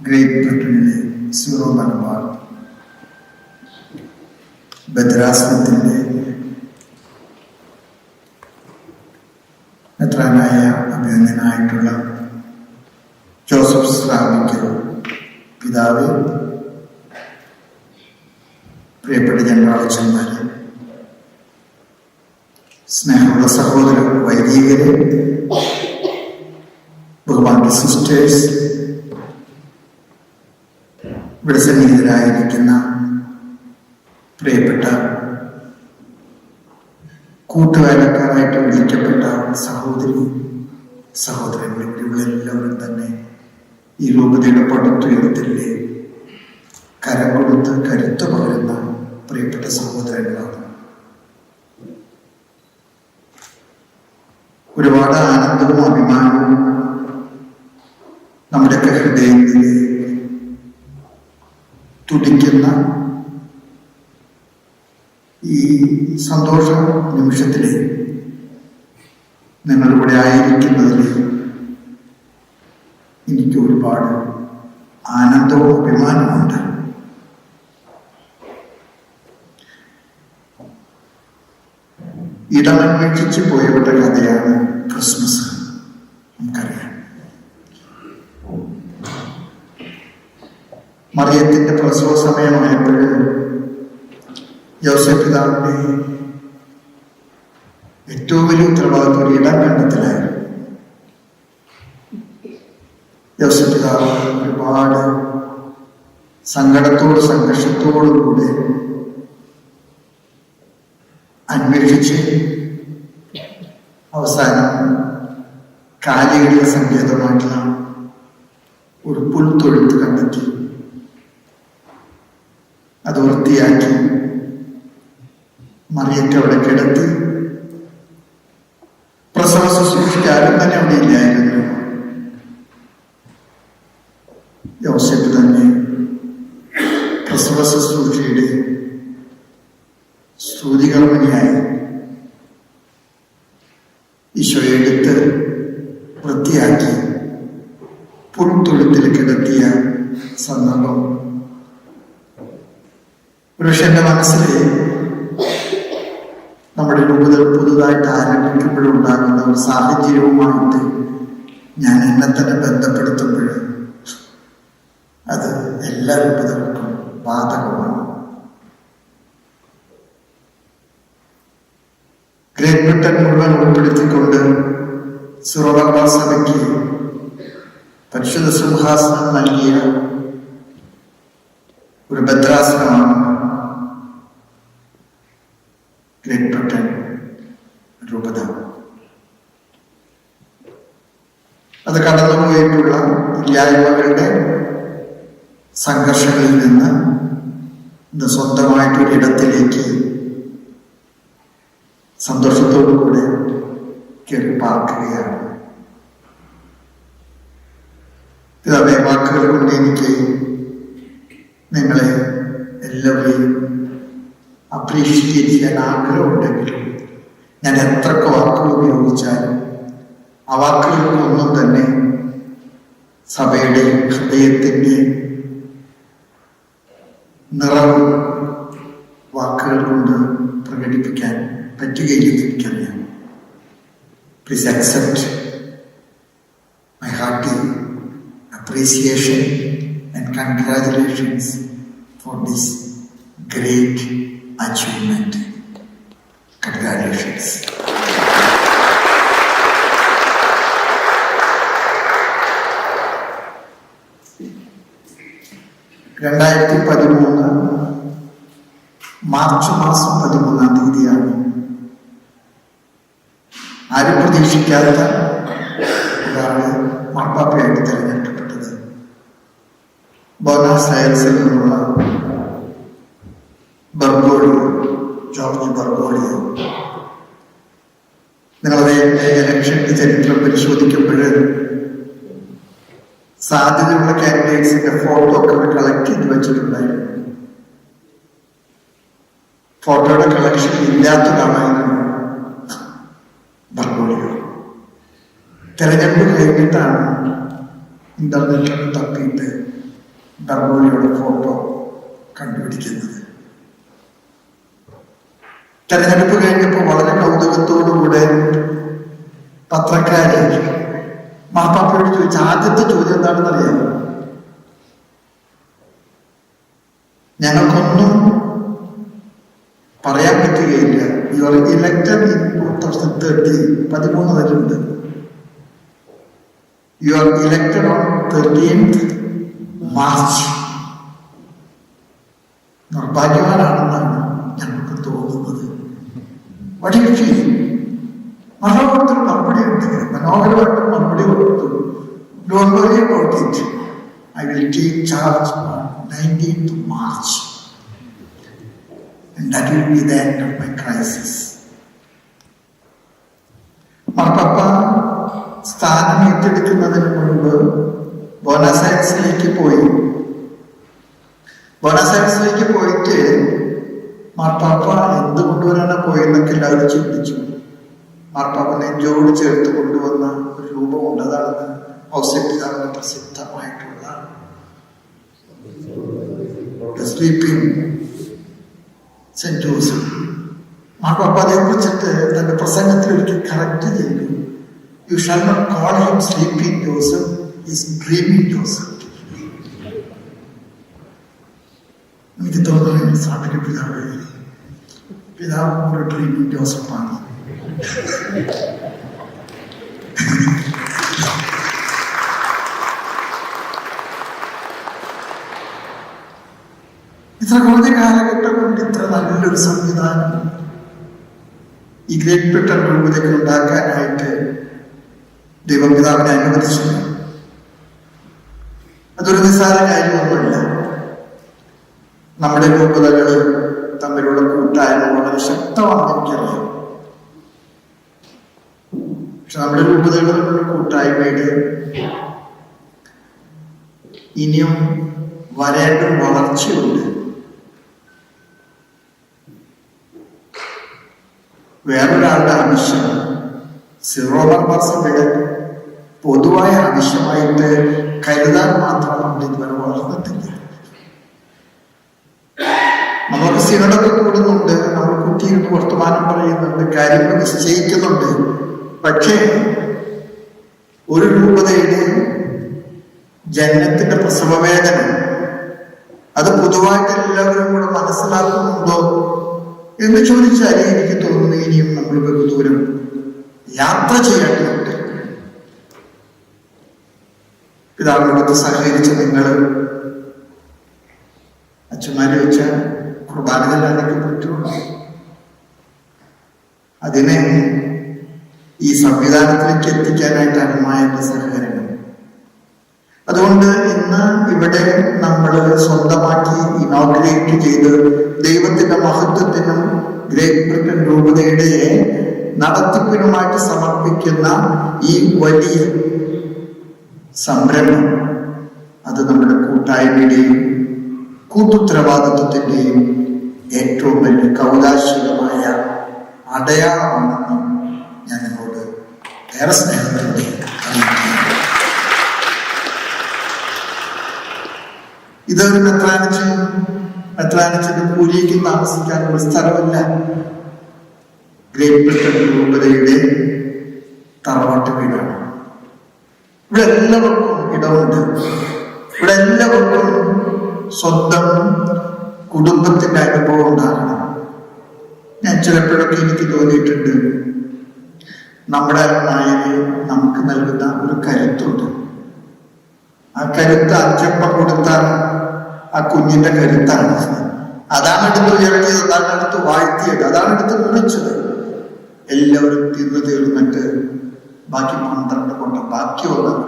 Great ബ്രിട്ടനിലെ Syro Malabar ഭദ്രാസനത്തിന്റെ മെത്രാനായ അഭിനന്ദനായിട്ടുള്ള ജോസഫ് സ്ലാമിക്ക് പിതാവ് പ്രിയപ്പെട്ട ജനറാളച്ചന്മാരെ സ്നേഹമുള്ള സഹോദര വൈദികരെ ബഹുമാന്യ സിസ്റ്റേഴ്സ് ഇവിടെ സന്നിഹിതരായിരിക്കുന്ന പ്രിയപ്പെട്ട കൂട്ടുവേലക്കാരായിട്ട് വിളിക്കപ്പെട്ട സഹോദരി സഹോദരങ്ങൾ ഇവിടെയുള്ള തന്നെ ഈ രൂപതയുടെ പടുത്തുയർത്തില്ലേ കരം കൊടുത്ത് കരുത്ത് പകരുന്ന പ്രിയപ്പെട്ട സഹോദരങ്ങളാണ്. ഒരുപാട് ആനന്ദവും അഭിമാനവും നമ്മുടെയൊക്കെ ഹൃദയത്തിൽ തുടിക്കുന്ന ഈ സന്തോഷ നിമിഷത്തിൽ നിങ്ങളിവിടെ ആയിരിക്കുന്നതിൽ എനിക്ക് ഒരുപാട് ആനന്ദവും അഭിമാനമുണ്ട് ഇടമന്വേഷിച്ച് പോയവരുടെ കഥയാണ് ക്രിസ്മസ് നമുക്കറിയാം. മറിയത്തിന്റെ പ്രസവ സമയമായപ്പോൾ യോസഫ് പിതാവിന്റെ ഏറ്റവും വലിയ ഉത്തരവാദിത്വം ഒരു ഇടം കണ്ടെത്തലായിരുന്നു ജോസഫ് പിതാവ് ഒരുപാട് സങ്കടത്തോട് സംഘർഷത്തോടും കൂടെ അന്വേഷിച്ച് അവസാനം കാലികളിലെ സങ്കേതമായിട്ടുള്ള ഒരു പുൽത്തൊഴുത്ത് കണ്ടെത്തി. അത് വൃത്തിയാക്കി മറിയത്തെ അവിടെ കിടത്തി. പ്രസവ ശുശ്രൂഷയ്ക്ക് തന്നെ അവിടെ ഇല്ലായിരുന്നു. യോസഫ് തന്നെ പ്രസവ ശുശ്രൂഷയുടെ ശ്രുതികർമ്മണിയായി ഈശോയെ എടുത്ത് വൃത്തിയാക്കി പുൽത്തൊഴുത്തിൽ കിടത്തിയ സന്ദർഭം ഒരുപക്ഷെ എന്റെ മനസ്സിൽ നമ്മുടെ രൂപതകൾ പുതുതായിട്ട് ആരംഭിക്കുമ്പോഴുണ്ടാകുന്ന ഒരു സാഹചര്യവുമായിട്ട് ഞാൻ എന്നെ തന്നെ ബന്ധപ്പെടുത്തുമ്പോൾ അത് എല്ലാ രൂപതകൾക്കും ബാധകമാണ്. ഗ്രേറ്റ് ബ്രിട്ടൻ മുഴുവൻ ഉൾപ്പെടുത്തിക്കൊണ്ട് സിറോബ പരിശുദ്ധ സിംഹാസനം നൽകിയ ഒരു ഭദ്രാസനമാണ് ഗ്രേറ്റ് ബ്രിട്ടൻ രൂപത അത് കടന്നുപോയിട്ടുള്ള ഇല്ലായ്മകളുടെ സംഘർഷങ്ങളിൽ നിന്ന് സ്വന്തമായിട്ടൊരിടത്തിലേക്ക് സന്തോഷത്തോടു കൂടെ കയറി പാർക്കുകയാണ്. അതേ വാക്കുകൾ കൊണ്ട് എനിക്ക് നിങ്ങളെ എല്ലാവരെയും അപ്രീഷിയേറ്റ് ചെയ്യാൻ ആഗ്രഹമുണ്ടെങ്കിലും ഞാൻ എത്രയൊക്കെ വാക്കുകൾ ഉപയോഗിച്ചാലും ആ വാക്കുകൾക്കൊന്നും തന്നെ സഭയുടെ ഹൃദയത്തിന്റെ Please accept my hearty appreciation and congratulations for this great achievement. Congratulations. രണ്ടായിരത്തി പതിമൂന്ന് മാർച്ച് മാസം പതിമൂന്നാം തീയതിയാണ് ആരും പ്രതീക്ഷിക്കാത്ത ഒരാൾ മാർപ്പാപ്പയായിട്ട് തിരഞ്ഞെടുക്കപ്പെട്ടത്. ബോണസ് അയൽസിൽ നിന്നുള്ള ബർഗോളിയോ ജോർജ് ബർഗോളിയോ നിങ്ങളുടെ ഇലക്ഷൻ ചരിത്രം പരിശോധിക്കുമ്പോൾ സാധ്യതയുള്ള കാൻഡിഡേറ്റ്സിന്റെ ഫോട്ടോ ഒക്കെ കളക്ട് ചെയ്ത് വെച്ചിട്ടുണ്ടായിരുന്നു. ഫോട്ടോയുടെ കളക്ഷൻ ഇല്ലാത്തതാണായിരുന്നു ബർഗോളിയോ തെരഞ്ഞെടുപ്പ് കഴിഞ്ഞിട്ടാണ് ഇന്റർനെറ്റിൽ തപ്പിയിട്ട് ബർബോളിയുടെ ഫോട്ടോ കണ്ടുപിടിക്കുന്നത്. തെരഞ്ഞെടുപ്പ് കഴിഞ്ഞപ്പോൾ വളരെ കൗതുകത്തോടുകൂടെ പത്രക്കാര് മാപ്പാപ്പയോട് ചോദിച്ച ആദ്യത്തെ ചോദ്യം എന്താണെന്ന് അറിയാമോ ഞങ്ങൾക്കൊന്നും പറയാൻ പറ്റുകയില്ല. You are elected in two thousand thirty പതിമൂന്ന് വരെയുണ്ട് You are elected on thirteenth March നിർഭാഗ്യവാനാണെന്നാണ് ഞങ്ങൾക്ക് തോന്നുന്നത് വടിവെച്ച് മനോഹരത്തിൽ മറുപടി ഉണ്ട് മനോഹരമായിട്ട് മറുപടി കൊടുത്തു don't worry about it I will take charge on nineteenth March and that will be the end of my crisis. ഏറ്റെടുക്കുന്നതിന് മുൻപ് ബോണസൈൻസിലേക്ക് പോയി. ബോണസൈൻസിലേക്ക് പോയിട്ട് മാർപ്പാപ്പ എന്ത് കൊണ്ടുവരാനാ പോയെന്നൊക്കെ എല്ലാവരും ചിന്തിച്ചു. മാർപ്പാപ്പ നെഞ്ചോട് ചേർത്ത് കൊണ്ടുവന്ന ഒരു രൂപമുണ്ട് അതാണ് ഔസപിതാവിന് പ്രസിദ്ധമായിട്ടുള്ള സ്ലീപ്പിംഗ് സെന്റ് ജോസഫ് മാർപ്പാപ്പ അതേ കുറിച്ചിട്ട് തന്റെ പ്രസംഗത്തിൽ ഒരിക്കൽ കറക്റ്റ് ചെയ്തു. You shall not call him sleeping Joseph is dreaming Joseph എനിക്ക് തോന്നുന്നു സ്വാമിന്റെ പിതാവ് പിതാവ് ഒരു ഡ്രീമിംഗ് ജോസഫാണ് ഇത്ര കുറഞ്ഞ കാലഘട്ടം കൊണ്ട് ഇത്ര നല്ലൊരു സംവിധാനം ഈ ഗ്രേറ്റ് ബ്രിട്ടൻ രൂപതയ്ക്ക് ഉണ്ടാക്കാനായിട്ട് ദൈവപിതാവിനെ അനുവദിച്ചു. അതൊരു നിസ്സാര കാര്യമൊന്നുമില്ല. നമ്മുടെ രൂപതകൾ തമ്മിലുള്ള കൂട്ടായ്മ വളരെ ശക്തമാണെന്ന് എനിക്കറിയാം. പക്ഷെ നമ്മുടെ രൂപതകൾ തമ്മിലുള്ള കൂട്ടായ്മയുടെ ഇനിയും വരേണ്ട വളർച്ചയുണ്ട്. വേറൊരാളുടെ ആവശ്യം സീറോ മലബാർ സഭയുടെ പൊതുവായ ആവശ്യമായിട്ട് കരുതാൻ മാത്രം നമ്മൾ ഇതുവരെ വളർന്നിട്ടില്ല. നമുക്ക് സിനഡൊക്കെ കൂടുന്നുണ്ട് നമ്മൾ കുട്ടിയിട്ട് വർത്തമാനം പറയുന്നുണ്ട് കാര്യങ്ങൾ നിശ്ചയിക്കുന്നുണ്ട്. പക്ഷേ ഒരു രൂപതയുടെ ജനനത്തിന്റെ പ്രസവവേദന അത് പൊതുവായിട്ട് എല്ലാവരും കൂടെ മനസ്സിലാക്കുന്നുണ്ടോ എന്ന് ചോദിച്ചാൽ എനിക്ക് തോന്നുന്നു ഇനിയും നമ്മൾ ബഹുദൂരം യാത്ര ചെയ്യേണ്ടതുണ്ട്. പിതാവിനോട് സഹകരിച്ച് നിങ്ങൾ അച്ഛന്മാരെ വെച്ച കുർബാന ചെല്ലാനൊക്കെ പറ്റുള്ളൂ. അതിനെ ഈ സംവിധാനത്തിലേക്ക് എത്തിക്കാനായിട്ടാണ് മായന്റെ സഹകരണം. അതുകൊണ്ട് ഇന്ന് ഇവിടെ നമ്മൾ സ്വന്തമാക്കി ഇനോഗ്രേറ്റ് ചെയ്ത് ദൈവത്തിന്റെ മഹത്വത്തിനും ഗ്രേറ്റ് ബ്രിട്ടൻ രൂപതയുടെ നടത്തിപ്പിനുമായിട്ട് സമർപ്പിക്കുന്ന ഈ വലിയ സംരംഭം അത് നമ്മുടെ കൂട്ടായ്മയുടെയും കൂട്ടുത്തരവാദിത്വത്തിന്റെയും ഏറ്റവും വലിയ കൗതാശികമായ അടയാളമാണെന്ന് ഞാൻ നിങ്ങളോട് ഏറെ സ്നേഹത്തോടെ ഇതൊരു മെത്രാനിച്ച് മെത്രാനിച്ചിന്റെ കൂലിക്ക് താമസിക്കാനുള്ള സ്ഥലമല്ല. ബ്രിട്ടൻ രൂപതയുടെ തറവാട്ട് വീടാണ്. ഇവിടെ എല്ലാവർക്കും ഇടമുണ്ട്. ഇവിടെ എല്ലാവർക്കും സ്വന്തം കുടുംബത്തിന്റെ അനുഭവം ഉണ്ടാകണം. ഞാൻ ചിലപ്പോഴൊക്കെ എനിക്ക് തോന്നിയിട്ടുണ്ട് നമ്മുടെ നായന് നമുക്ക് നൽകുന്ന ഒരു കരുത്തുണ്ട്. ആ കരുത്ത് അച്ചപ്പ കൊടുത്താൽ ആ കുഞ്ഞിന്റെ കരുത്താണ്. അതാണ് എടുത്ത് ഉയർത്തിയത് അതാണ് എടുത്ത് വാഴ്ത്തിയത് അതാണ് എടുത്ത് വിളിച്ചത് എല്ലാവരും തിന്നു തീർന്നിട്ട് ബാക്കി പന്ത്രണ്ട് കൊണ്ട് ബാക്കി ഒന്നാണ്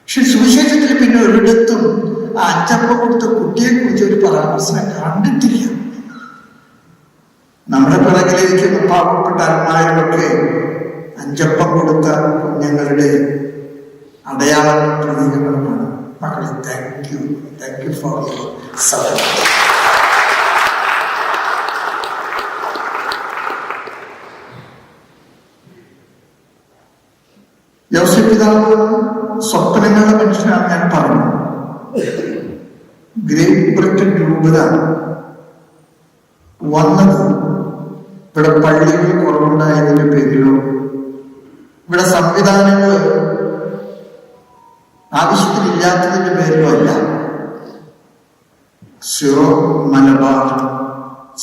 പക്ഷെ സുവിശേഷത്തിൽ പിന്നെ ഒരിടത്തും ആ അച്ചപ്പ കൊടുത്ത കുട്ടിയെ കുറിച്ച് ഒരു പരാമർശനം കണ്ടിട്ടില്ല. നമ്മുടെ പിറകിലിരിക്കുന്ന പാവപ്പെട്ട അന്മാരൊക്കെ അഞ്ചപ്പം കൊടുത്ത കുഞ്ഞുങ്ങളുടെ അടയാള പ്രതീകങ്ങളുമാണ്. മക്കളെ thank you thank you for your support യോസഫ് പിതാവ് സ്വപ്നങ്ങളുടെ മനുഷ്യനാണ് ഞാൻ പറഞ്ഞു. ഗ്രേറ്റ് ബ്രിട്ടൻ രൂപത വന്നത് ഇവിടെ പള്ളികൾ കുറവുണ്ടായതിന്റെ പേരിലോ ഇവിടെ സംവിധാനങ്ങൾ ആവശ്യത്തിനില്ലാത്തതിന്റെ പേരിലോ അല്ല സിറോ മലബാർ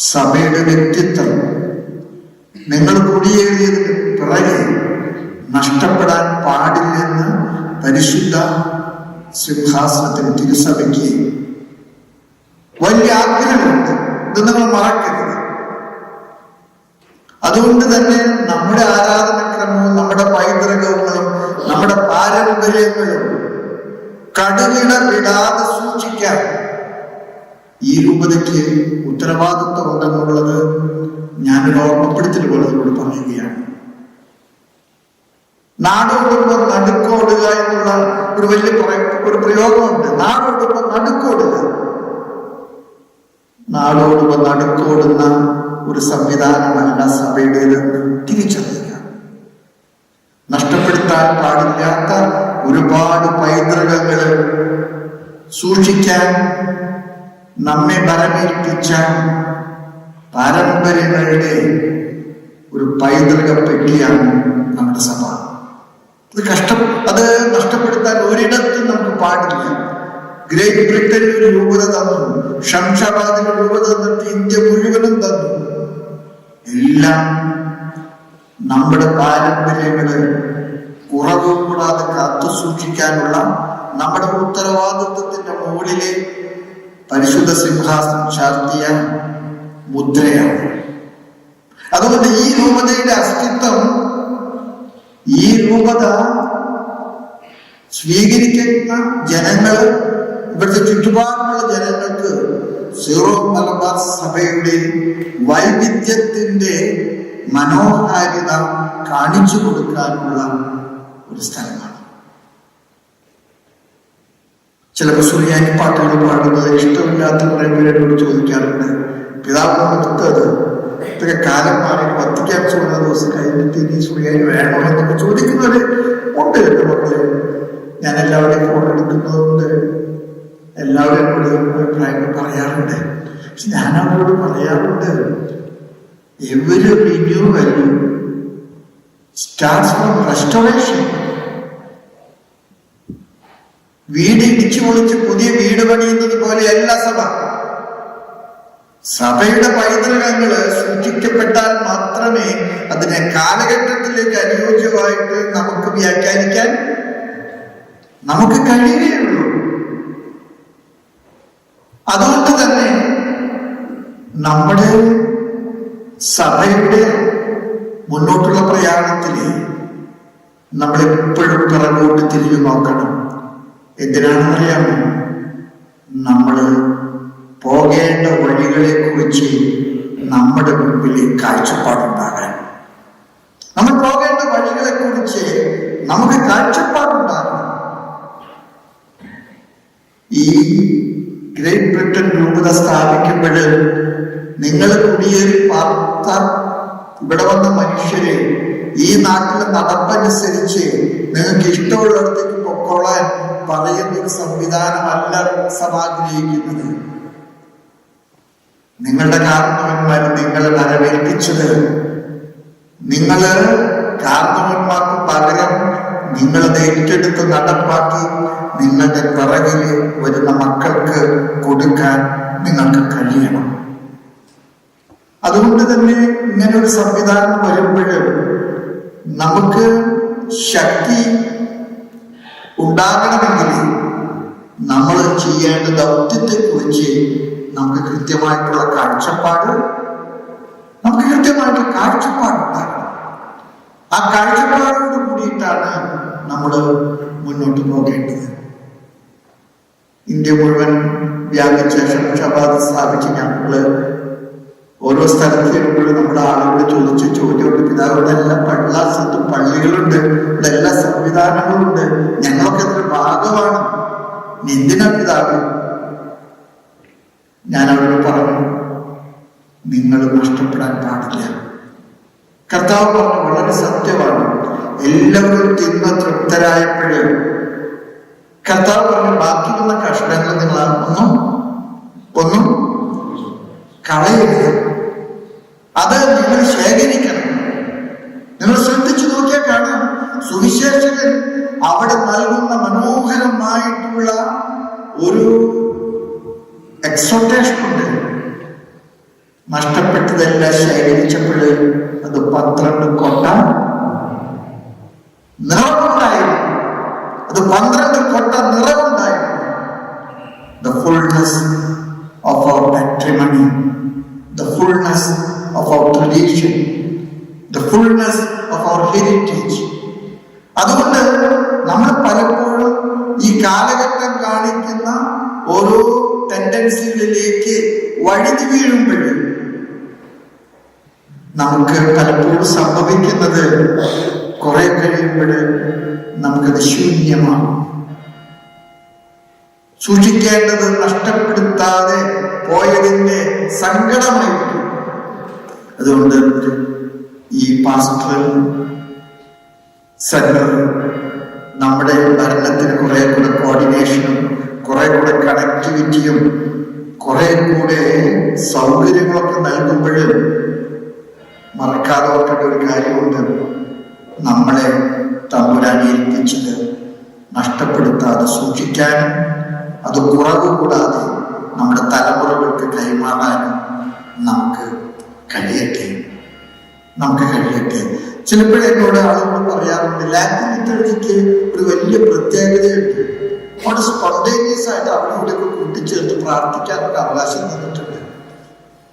സഭയുടെ വ്യക്തിത്വം നിങ്ങൾ കുടിയേറിയതിന് പിറകെ നഷ്ടപ്പെടാൻ പാടില്ലെന്ന് പരിശുദ്ധ സിംഹാസനത്തിന് തിരുസഭയ്ക്ക് വലിയ ആഗ്രഹമുണ്ട് ഇത് നിങ്ങൾ മറക്കരുത് അതുകൊണ്ട് തന്നെ നമ്മുടെ ആരാധനക്രമവും നമ്മുടെ പൈതൃകങ്ങളും നമ്മുടെ പാരമ്പര്യങ്ങളും കടുകിട വിടാതെ സൂക്ഷിക്കാൻ ഈ രൂപതയ്ക്ക് ഉത്തരവാദിത്വം ഉണ്ടെന്നുള്ളത് ഞാനൊരു ഓർമ്മപ്പെടുത്തൽ പോലെ നിങ്ങളോട് പറയുകയാണ്. നാടോടുമ്പോൾ നടുക്കോടുക എന്നുള്ള ഒരു വലിയ ഒരു പ്രയോഗമുണ്ട്. നാടോടുമ്പോൾ നടുക്കോടുക. നാടോടുമ്പോൾ നടുക്കോടുന്ന ഒരു സംവിധാനമല്ല സഭയുടേത്. തിരിച്ചറിയുക. നഷ്ടപ്പെടുത്താൻ പാടില്ലാത്ത ഒരുപാട് പൈതൃകങ്ങൾ സൂക്ഷിക്കാൻ നമ്മെ ഭരമേൽപ്പിച്ച പാരമ്പര്യങ്ങളുടെ ഒരു പൈതൃക പെട്ടിയാണ് നമ്മുടെ സഭ. അത് കഷ്ടം അത് നഷ്ടപ്പെടുത്താൻ ഒരിടത്തും നമുക്ക് പാടില്ല. ഗ്രേറ്റ് ബ്രിട്ടനിൽ ഒരു രൂപത തന്നു. ഷംഷാബാദിന് രൂപത തന്നിട്ട് ഇന്ത്യ മുഴുവനും തന്നു. എല്ലാം നമ്മുടെ പാരമ്പര്യങ്ങൾ കുറവ് കൂടാതെ കാത്തു സൂക്ഷിക്കാനുള്ള നമ്മുടെ ഉത്തരവാദിത്വത്തിന്റെ മുകളിലെ പരിശുദ്ധ സിംഹാസനം ചാർത്തിയ മുദ്രയാണ്. അതുകൊണ്ട് ഈ രൂപതയുടെ അസ്തിത്വം ഈ രൂപത സ്വീകരിക്കുന്ന ജനങ്ങൾ ഇവിടുത്തെ ചുറ്റുപാടുമുള്ള ജനങ്ങൾക്ക് സീറോ മലബാർ സഭയുടെ വൈവിധ്യത്തിന്റെ മനോഹാരിത കാണിച്ചു കൊടുക്കാനുള്ള ഒരു സ്ഥലമാണ്. ചിലപ്പോൾ സുറിയാനി പാട്ടുകൾ പാടുന്നത് ഇഷ്ടമില്ലാത്ത കുറെ പേരോട് ചോദിക്കാറുണ്ട് പിതാവ് ഇതൊക്കെ കാലം മാറി വത്തിക്കാൻ ചോദിച്ച ദിവസം കഴിഞ്ഞിട്ട് ഇനി സുറിയാനി വേണോ എന്നൊക്കെ ചോദിക്കുന്നവര് ഉണ്ട് എന്റെ മക്കളെ. ഞാൻ എല്ലാവരുടെയും ഫോൺ എടുക്കുന്നതുകൊണ്ട് എല്ലാവരും എന്നോട് അഭിപ്രായങ്ങൾ പറയാറുണ്ട്. പക്ഷെ ഞാൻ അവരോട് പറയാറുണ്ട് every renewal starts from restoration വീട് ഇടിച്ചു പൊളിച്ച് പുതിയ വീട് പണിയുന്നത് പോലെയല്ല സഭ. സഭയുടെ പൈതൃകങ്ങൾ സൂക്ഷിക്കപ്പെട്ടാൽ മാത്രമേ അതിനെ കാലഘട്ടത്തിലേക്ക് അനുയോജ്യമായിട്ട് നമുക്ക് വ്യാഖ്യാനിക്കാൻ നമുക്ക് കഴിയുകയുള്ളൂ. അതുകൊണ്ട് തന്നെ നമ്മുടെ സഭയുടെ മുന്നോട്ടുള്ള പ്രയാണത്തിൽ നമ്മൾ എപ്പോഴും പിറകോട്ട് തിരിഞ്ഞു നോക്കണം. എന്തിനാണെന്നറിയാമോ നമ്മൾ പോകേണ്ട വഴികളെ കുറിച്ച് നമ്മുടെ മുമ്പിൽ കാഴ്ചപ്പാടുണ്ടാകാൻ നമ്മൾ പോകേണ്ട വഴികളെ കുറിച്ച് നമുക്ക് കാഴ്ചപ്പാടുണ്ടാകണം. ഈ ഗ്രേറ്റ് ബ്രിട്ടൻ രൂപത സ്ഥാപിക്കുമ്പോൾ നിങ്ങൾ കുടിയേറി പാർത്ത ഇവിടെ വന്ന മനുഷ്യരെ ഈ നാട്ടിലെ നടപ്പനുസരിച്ച് നിങ്ങൾക്ക് ഇഷ്ടമുള്ളിടത്തേക്ക് പൊക്കോളാൻ പറയുന്ന ഒരു സംവിധാനമല്ല സഭ ആഗ്രഹിക്കുന്നത്. നിങ്ങളുടെ കാരണവന്മാർ നിങ്ങളെ വരവേൽപ്പിച്ചത്. നിങ്ങൾ കാരണവന്മാർക്ക് പകരം നിങ്ങളത് ഏറ്റെടുത്ത് നടപ്പാക്കി നിങ്ങളുടെ പിറകിൽ വരുന്ന മക്കൾക്ക് കൊടുക്കാൻ നിങ്ങൾക്ക് കഴിയണം. അതുകൊണ്ട് തന്നെ ഇങ്ങനെ ഒരു സംവിധാനം വരുമ്പോൾ നമുക്ക് ശക്തി ഉണ്ടാകണമെങ്കിൽ നമ്മൾ ചെയ്യേണ്ട ദൗത്യത്തെ കുറിച്ച് നമുക്ക് കൃത്യമായിട്ടുള്ള കാഴ്ചപ്പാട് നമുക്ക് കൃത്യമായിട്ടുള്ള കാഴ്ചപ്പാടുണ്ടാകണം. ആ കാഴ്ചപ്പാടോട് കൂടിയിട്ടാണ് നമ്മൾ മുന്നോട്ട് പോകേണ്ടത്. ഇന്ത്യ മുഴുവൻ വ്യാപിച്ച ഷംഷാബാദ് സ്ഥാപിച്ച് ഞങ്ങൾ ഓരോ സ്ഥലത്ത് നമ്മുടെ ആളുകൾ ചോദിച്ച് ചോദ്യമുണ്ട്. പിതാവിന്റെ എല്ലാ എല്ലാ സ്ഥലത്തും പള്ളികളുണ്ട്. ഇവിടെ എല്ലാ സംവിധാനങ്ങളുണ്ട്. ഞങ്ങൾക്ക് അതിന്റെ ഭാഗമാണ്. എന്തിനാ പിതാവ്? ഞാൻ അവരോട് പറഞ്ഞു നിങ്ങൾ നഷ്ടപ്പെടാൻ പാടില്ല. കർത്താവ് പറഞ്ഞു വളരെ സത്യമാണ്. എല്ലാവരും തിന്ന് തൃപ്തരായപ്പോഴ് കർത്താവ് പറഞ്ഞു ബാക്കി വന്ന കഷ്ണങ്ങൾ നിങ്ങൾ ഒന്നും ഒന്നും കളയരുത്. അത് നിങ്ങൾ ശേഖരിക്കണം. നിങ്ങൾ ശ്രദ്ധിച്ചു നോക്കിയാൽ കാണാം. സുവിശേഷകൻ അവിടെ നൽകുന്ന മനോഹരമായിട്ടുള്ള ഒരു എക്സോട്ടേഷൻ ഉണ്ട്. നഷ്ടപ്പെട്ടതെല്ലാം ശേഖരിച്ചപ്പോൾ അത് പന്ത്രണ്ട് കൊട്ട നിറവുണ്ടായിരുന്നു അത് പന്ത്രണ്ട് കൊട്ട നിറമുണ്ടായിരുന്നു the fullness of our patrimony, the fullness of our tradition, the fullness of our heritage. അതുകൊണ്ട് നമ്മൾ പലപ്പോഴും ഈ കാലഘട്ടം കാണിക്കുന്ന ഓരോ ടെൻഡൻസികളിലേക്ക് വഴുതി വീഴുമ്പോൾ നമുക്ക് പലപ്പോഴും സംഭവിക്കുന്നത് കുറെ കഴിയുമ്പോൾ നമുക്കത് ശൂന്യമാകും സൂക്ഷിക്കേണ്ടത് നഷ്ടപ്പെടുത്താതെ പോയതിന്റെ സങ്കടമായിരിക്കും. അതുകൊണ്ട് ഈ പാസ്റ്റർ സെന്റർ നമ്മുടെ ഭരണത്തിന് കുറെ കൂടെ കോർഡിനേഷനും കുറെ കൂടെ കണക്ടിവിറ്റിയും കുറെ കൂടെ സൗകര്യങ്ങളൊക്കെ നൽകുമ്പോഴും മറക്കാതെ ഒരു കാര്യമുണ്ട്. നമ്മളെ തമ്പുരാൻ ഏൽപ്പിച്ചത് നഷ്ടപ്പെടുത്താതെ സൂക്ഷിക്കാനും അത് കുറവ് കൂടാതെ നമ്മുടെ തലമുറകൾക്ക് കൈമാറാനും നമുക്ക് കഴിയട്ടെ. നമുക്ക് കഴിയട്ടെ. ചിലപ്പോഴെന്നോട് ആളുകൾ പറയാറുണ്ട് ലാറ്റിൻ ഇറ്റലിക്ക് ഒരു വലിയ പ്രത്യേകതയുണ്ട്. അവിടെ സ്പോണ്ടേനിയസ് ആയിട്ട് അവിടെ ഇവിടെയൊക്കെ കൂട്ടിച്ചേർത്ത് പ്രാർത്ഥിക്കാനൊക്കെ അവകാശം തന്നിട്ടുണ്ട്.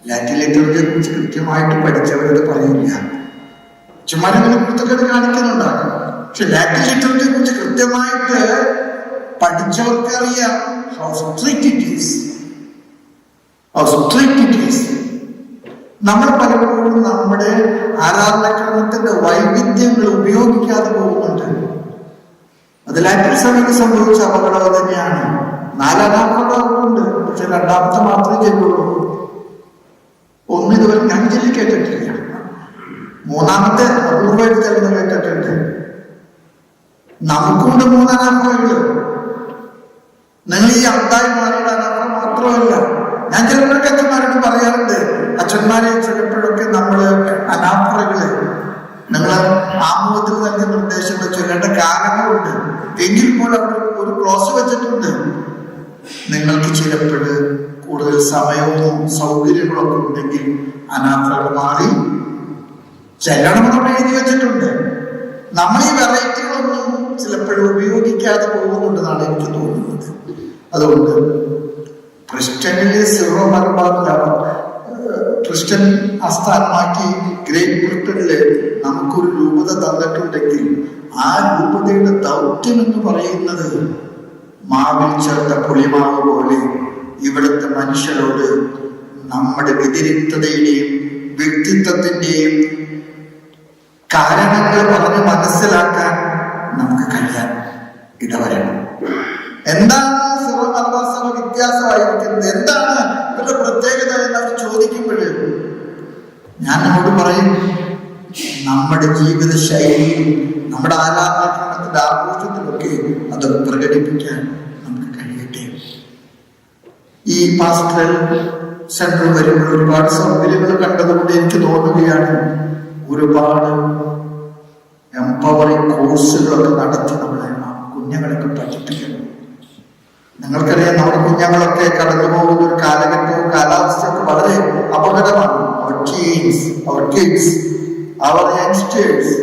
ലാറ്റിൻ ലിറ്ററേച്ചറെ കുറിച്ച് കൃത്യമായിട്ട് പഠിച്ചവരോട് പറയില്ല. ചുമ്മാ ഇങ്ങനെ കുറിച്ചൊക്കെ കാണിക്കുന്നുണ്ടാകും പക്ഷെ ലാറ്റിൻ ലിറ്ററേച്ചറെ കുറിച്ച് കൃത്യമായിട്ട് പഠിച്ചവർക്ക് അറിയാം ഹൗ ഹൗ നമ്മൾ പലപ്പോഴും നമ്മുടെ ആരാധനക്രമത്തിന്റെ വൈവിധ്യങ്ങൾ ഉപയോഗിക്കാതെ പോകുന്നുണ്ട്. അത് ലാറ്റിൻ സഭയ്ക്ക് സംഭവിച്ച അപകടം തന്നെയാണ്. നാലാമത്തെ പക്ഷെ രണ്ടാമത്തെ മാത്രമേ ചെല്ലുള്ളൂ ഒന്നിതുവരെ ഞാൻ ചെല്ലി കേട്ടിട്ടില്ല മൂന്നാമത്തെ അപൂർവമായിട്ട് തരുന്ന കേട്ടിട്ടുണ്ട് നമുക്കുണ്ട് മൂന്നനാമകൾ നിങ്ങൾ ഈ അന്തായി മാറിയുടെ മാത്രമല്ല ഞാൻ ചിലപ്പോഴൊക്കെ അച്ഛന്മാരോട് പറയാറുണ്ട് അച്ഛന്മാരെ ചിലപ്പോഴൊക്കെ നമ്മൾ അനാഥകൾ നിങ്ങൾ ആമുഖത്തിൽ നൽകിയ നിർദ്ദേശങ്ങൾ ചൊല്ലേണ്ട കാരണങ്ങളുണ്ട്. എങ്കിൽ പോലും ഒരു ക്ലോസ് വെച്ചിട്ടുണ്ട്. നിങ്ങൾക്ക് ചിലപ്പോൾ കൂടുതൽ സമയവും സൗകര്യങ്ങളൊക്കെ ഉണ്ടെങ്കിൽ അനാഥകൾ മാറി ചെല്ലണമെന്നുള്ള എഴുതി വെച്ചിട്ടുണ്ട്. നമ്മൾ ഈ വെറൈറ്റികളൊന്നും ചിലപ്പോഴും ഉപയോഗിക്കാതെ പോകുന്നുണ്ടെന്നാണ് എനിക്ക് തോന്നുന്നത്. അതുകൊണ്ട് ക്രിസ്ത്യനിലെ സിറോ മലബാറിൽ അവർ ക്രിസ്ത്യൻ ആസ്ഥാനമാക്കി ഗ്രേറ്റ് ബ്രിട്ടനിൽ നമുക്കൊരു രൂപത തന്നിട്ടുണ്ടെങ്കിൽ ആ രൂപതയുടെ ദൗത്യം എന്ന് പറയുന്നത് മാവിൽ ചേർത്ത പുളിമാവ് പോലെ ഇവിടുത്തെ മനുഷ്യരോട് നമ്മുടെ വ്യതിരിക്തതയുടെയും വ്യക്തിത്വത്തിന്റെയും കാരണങ്ങൾ പറഞ്ഞ് മനസ്സിലാക്കാൻ നമുക്ക് കഴിയാൻ ഇടവരണം എന്താണ് സഭ വ്യത്യാസമായിരിക്കുന്നത്? എന്താണ് ഇവരുടെ പ്രത്യേകത എന്ന് അവർ ചോദിക്കുമ്പോൾ ഞാൻ നമ്മോട് പറയും നമ്മുടെ ജീവിത ശൈലി നമ്മുടെ ആരാധനാക്രമത്തിന്റെ ആഘോഷത്തിലൊക്കെ അത് പ്രകടിപ്പിക്കാൻ നമുക്ക് കഴിയട്ടെ. ഈ പാസ്റ്റൽ സെന്റർ വരുമ്പോൾ ഒരുപാട് സൗകര്യങ്ങൾ കണ്ടതുകൊണ്ട് എനിക്ക് തോന്നുകയാണ് ഒരുപാട് എംപവറിംഗ് കോഴ്സുകളൊക്കെ നടത്തി നമ്മളെ കുഞ്ഞുങ്ങളൊക്കെ പഠിപ്പിക്കുന്നു. നിങ്ങൾക്കറിയാം നമ്മുടെ കുഞ്ഞുങ്ങളൊക്കെ കടന്നു പോകുന്ന ഒരു കാലഘട്ടവും കാലാവസ്ഥയൊക്കെ വളരെ അപകടമാണ്. അവർ ടീൻസ് അവർ കിഡ്സ് അവർ യങ്സ്റ്റേഴ്സ്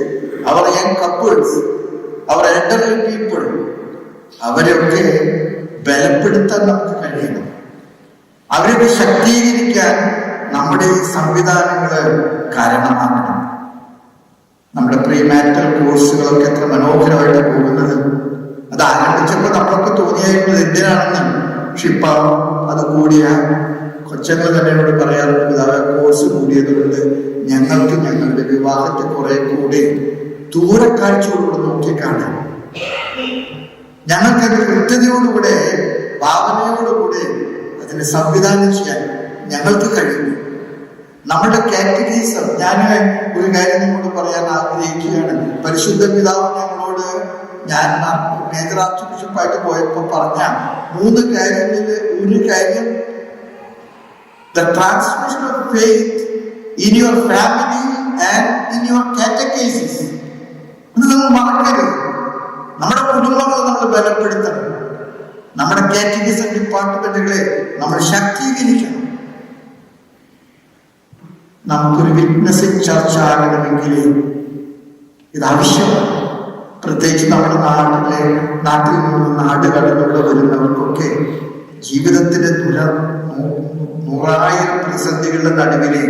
അവർ യങ് കപ്പിൾസ് അവർ എൽഡർലി പീപ്പിൾ അവരെയൊക്കെ ബലപ്പെടുത്താൻ നമുക്ക് കഴിയണം. അവരൊക്കെ ശക്തീകരിക്കാൻ നമ്മുടെ ഈ സംവിധാനങ്ങൾ കാരണമാകണം. നമ്മുടെ പ്രീമാറ്റൽ കോഴ്സുകളൊക്കെ എത്ര മനോഹരമായിട്ട് പോകുന്നത്. അത് ആരംഭിച്ചപ്പോൾ നമ്മളൊക്കെ തോന്നിയായിരുന്നത് എന്തിനാണെന്ന്. പക്ഷെ ഇപ്പൊ അത് കൂടിയ കൊച്ചങ്ങൾ തന്നെ എന്നോട് പറയാറുണ്ട് കോഴ്സ് കൂടിയത് കൊണ്ട് ഞങ്ങൾക്ക് ഞങ്ങളുടെ വിവാഹത്തെ കുറെ കൂടി ദൂരക്കാഴ്ചയോടുകൂടെ നോക്കിക്കാണാം ഞങ്ങൾക്ക് കൃത്യതയോടുകൂടെ ഭാവനയോടുകൂടെ അതിനെ സംവിധാനം ചെയ്യാൻ ഞങ്ങൾക്ക് കഴിയുന്നു നമ്മുടെ കാറ്റഗറീസ് ഞാൻ ഒരു കാര്യം നിങ്ങളോട് പറയാൻ ആഗ്രഹിക്കുകയാണ്. പരിശുദ്ധ പിതാവ് ഞങ്ങളോട് ഞാൻ മേജർ ആർച്ച് ബിഷപ്പായിട്ട് പോയപ്പോൾ പറഞ്ഞ മൂന്ന് കാര്യങ്ങളിൽ ഒരു കാര്യം The transmission of faith in your family and in your categories ഇത് നിങ്ങൾ മറക്കരുത്. നമ്മുടെ കുടുംബങ്ങളെ നമ്മൾ ബലപ്പെടുത്തണം. നമ്മുടെ കാറ്റഗറിസം ഡിപ്പാർട്ട്മെന്റുകളെ നമ്മൾ ശാക്തീകരിക്കണം. നമുക്കൊരു വിറ്റ്നസ് ചർച്ച ആകണമെങ്കിൽ ഇത് ആവശ്യമാണ്. പ്രത്യേകിച്ച് നമ്മുടെ നാട്ടിലെ നാട്ടിൽ നിന്ന് നാട് വരുന്നവർക്കൊക്കെ ജീവിതത്തിന്റെ ദുര നൂറായിരം പ്രതിസന്ധികളുടെ നടുവിലെ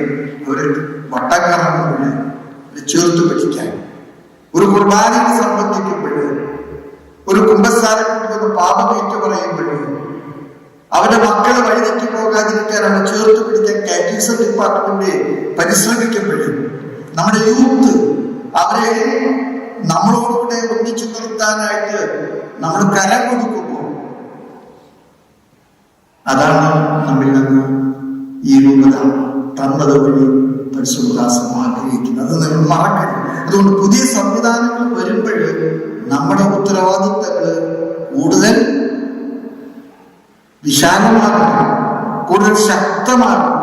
ഒരു വട്ടക്കറങ്ങുമ്പോൾ ചേർത്ത് പഠിക്കാൻ ഒരു കുർബാനയെ സംബന്ധിക്കുമ്പോൾ ഒരു കുംഭസ്ഥാനത്ത് പാപമേറ്റു പറയുമ്പോഴും അവന്റെ മക്കളെ വഴിതെറ്റി പോകാതിരിക്കാൻ അവനെ ചേർത്ത് പിടിക്കാൻ കാറ്റീസം ഡിപ്പാർട്ട്മെന്റ് പരിശ്രമിക്കുമ്പോഴും നമ്മുടെ യൂത്ത് അവരെ നമ്മളോടുകൂടെ ഒന്നിച്ചു നിർത്താനായിട്ട് നമ്മൾ കരം കൊടുക്കുമ്പോൾ അതാണ് നമ്മിൽ നിന്ന് ഈ രൂപത തന്നത് വഴി പരിശുദ്ധാസം ആഗ്രഹിക്കുന്നത്. അത് നിങ്ങൾ മറക്കരുത്. അതുകൊണ്ട് പുതിയ സംവിധാനങ്ങൾ വരുമ്പോൾ നമ്മുടെ ഉത്തരവാദിത്തങ്ങൾ കൂടുതൽ വിശാലമാകും കൂടുതൽ ശക്തമാകും.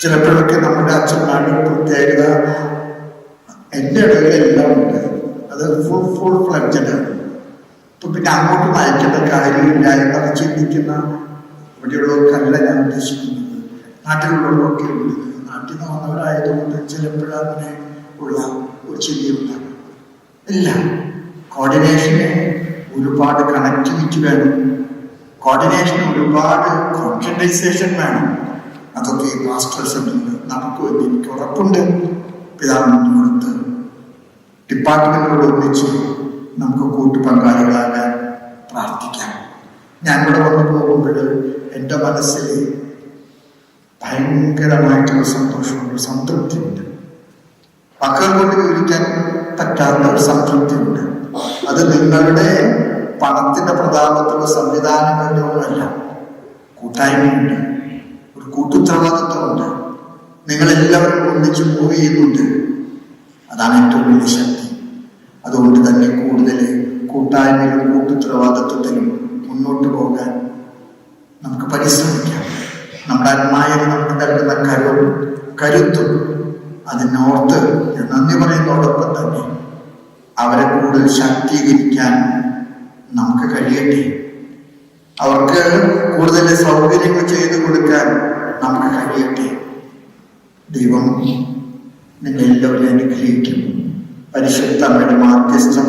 ചിലപ്പോഴൊക്കെ നമ്മുടെ അച്ഛന്മാരുടെ പ്രത്യേകത എന്റെ ഇടയിലെല്ലാം ഉണ്ട്. അത് ഫുൾ ഫുൾ ഫ്ലഡ്ജഡ് ഇപ്പൊ പിന്നെ അങ്ങോട്ട് നയിക്കേണ്ട കാര്യമില്ല എന്നൊക്കെ ചിന്തിക്കുന്ന ഇവിടെയുള്ളവർക്കല്ല ഞാൻ ഉദ്ദേശിക്കുന്നത്. നാട്ടിലുള്ളവരൊക്കെ ഉണ്ട്. നാട്ടിൽ നിന്ന് വന്നവരായതുകൊണ്ട് ചിലപ്പോഴും ഉള്ള ഒരു ചിന്തയുണ്ടാകും. ഇല്ല. കോർഡിനേഷനെ ഒരുപാട് കണക്ടിവിറ്റി വേണം. കോർഡിനേഷൻ ഒരുപാട് കോൺസെൻട്രൈസേഷൻ വേണം. അതൊക്കെ ഈ മാസ്റ്റേഴ്സ് നമുക്ക് നടക്കുമെന്ന് എനിക്ക് ഉറപ്പുണ്ട്. പിതാവിനോടത്ത് ഡിപ്പാർട്ട്മെന്റിനോട് ഒന്നിച്ച് നമുക്ക് കൂട്ടു പങ്കാളികളാകാൻ പ്രാർത്ഥിക്കാം. ഞാൻ ഇവിടെ വന്നു പോകുമ്പോൾ എന്റെ മനസ്സിൽ ഭയങ്കരമായിട്ടുള്ള സന്തോഷമുണ്ട് സംതൃപ്തിയുണ്ട്. മക്കൾ കൊണ്ട് വിവരിക്കാൻ പറ്റാത്ത ഒരു സംതൃപ്തിയുണ്ട്. അത് നിങ്ങളുടെ പണത്തിന്റെ പ്രതാപത്തിലുള്ള സംവിധാനങ്ങളുടെ ഒന്നുമല്ല കൂട്ടായ്മയുണ്ട്. ഒരു കൂട്ടുത്തരവാദിത്വമുണ്ട്. നിങ്ങളെല്ലാവരും ഒന്നിച്ച് മൂവ് ചെയ്യുന്നുണ്ട്. അതാണ് ഏറ്റവും വലിയ ശക്തി. അതുകൊണ്ട് തന്നെ കൂടുതൽ കൂട്ടായ്മയിലും കൂട്ടുത്തരവാദിത്വത്തിലും മുന്നോട്ട് പോകാൻ നമുക്ക് പരിശ്രമിക്കാം. നമ്മുടെ അന്മായർ നമുക്ക് നൽകുന്ന കരുവും കരുത്തും അതിനോർത്ത് ഞാൻ നന്ദി പറയുന്നതോടൊപ്പം തന്നെ അവരെ കൂടുതൽ ശാക്തീകരിക്കാൻ നമുക്ക് കഴിയട്ടെ. അവർക്ക് കൂടുതൽ സൗകര്യങ്ങൾ ചെയ്തു കൊടുക്കാൻ നമുക്ക് കഴിയട്ടെ. ദൈവം നിങ്ങളെല്ലാവരും അനുഗ്രഹിക്കും. പരിശുദ്ധ അമ്മയുടെ മാധ്യസ്ഥം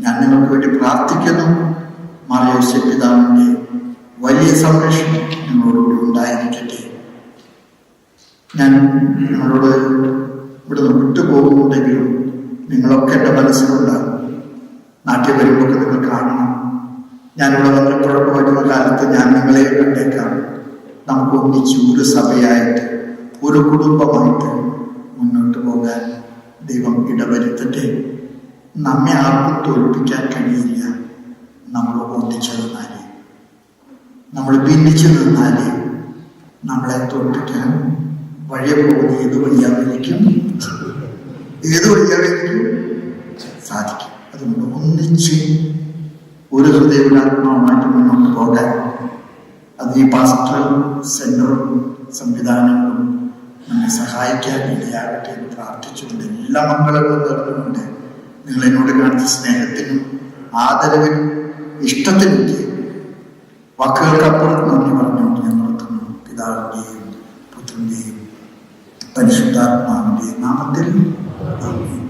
ഞാൻ നിങ്ങൾക്ക് വേണ്ടി പ്രാർത്ഥിക്കുന്നു. മാറിയോസെ പിതാവിന്റെ വലിയ സംരക്ഷണം നിങ്ങളോടുകൂടി ഉണ്ടായിരിക്കട്ടെ. ഞാൻ നിങ്ങളോട് ഇവിടെ നിന്ന് വിട്ടുപോകുന്നുണ്ടെങ്കിലും നിങ്ങളൊക്കെ എന്റെ മനസ്സിലുണ്ടാകും നാട്ടിൽ വരുമ്പോൾ നിങ്ങൾ കാണണം. ഞാനിവിടെ വന്നപ്പോഴൊക്കെ വരുന്ന കാലത്ത് ഞാൻ നിങ്ങളെ കണ്ടേക്കാം. നമുക്ക് ഒന്നിച്ച് ഒരു സഭയായിട്ട് ഒരു കുടുംബമായിട്ട് മുന്നോട്ട് പോകാൻ ദൈവം ഇടവരുത്തട്ടെ. നമ്മെ ആർക്കും തോൽപ്പിക്കാൻ കഴിയില്ല. നമ്മൾ ഒന്നിച്ചു നിന്നാലേ. നമ്മൾ ഭിന്നിച്ചു നിന്നാലേ. നമ്മളെ തോൽപ്പിക്കാൻ വഴിയെ പോകുന്ന ഏത് വഴിയാവിലേക്കും ഏത് വഴിയാണെങ്കിലും സാധിക്കും. അതുകൊണ്ട് ഒന്നിച്ച് ഒരു ഹൃദയവിലാത്മാവുമായിട്ട് മുന്നോട്ട് പോകാൻ അത് ഈ പാസ്റ്ററും സെന്ററും സംവിധാനങ്ങളും നമ്മെ സഹായിക്കാൻ ഇടയാകട്ടെ എന്ന് പ്രാർത്ഥിച്ചുകൊണ്ട് എല്ലാ മംഗളങ്ങളും നേർന്നുകൊണ്ട് നിങ്ങൾ എന്നോട് കാണിച്ച സ്നേഹത്തിനും ആദരവിനും ഇഷ്ടത്തിനും വാക്കുകൾക്കപ്പുറത്ത് നന്ദി പറഞ്ഞുകൊണ്ട് ഞാൻ നിർത്തുന്നു. പിതാവിന്റെയും പുത്രന്റെയും പരിശുദ്ധാത്മാവിന്റെയും നാമത്തിൽ Amen.